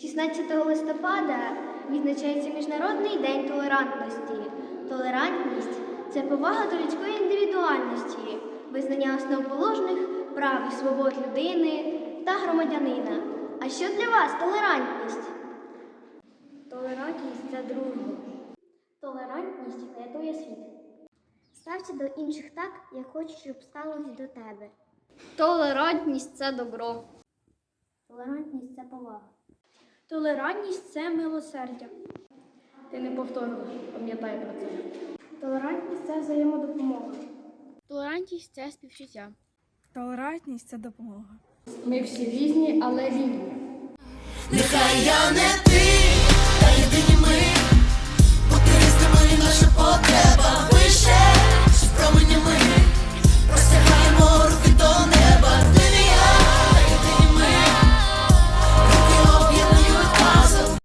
16 листопада відзначається Міжнародний день толерантності. Толерантність це повага до людської індивідуальності, визнання основоположних прав і свобод людини та громадянина. А що для вас толерантність? Толерантність це дружба. Толерантність рятує світ. Стався до інших так, як хочеш, щоб ставились до тебе. Толерантність це добро. Толерантність це повага. Толерантність це милосердя. Ти не повторюєш, пам'ятай про це. Толерантність це взаємодопомога. Толерантність це співчуття. Толерантність це допомога. Ми всі різні, але рівні. Нехай я не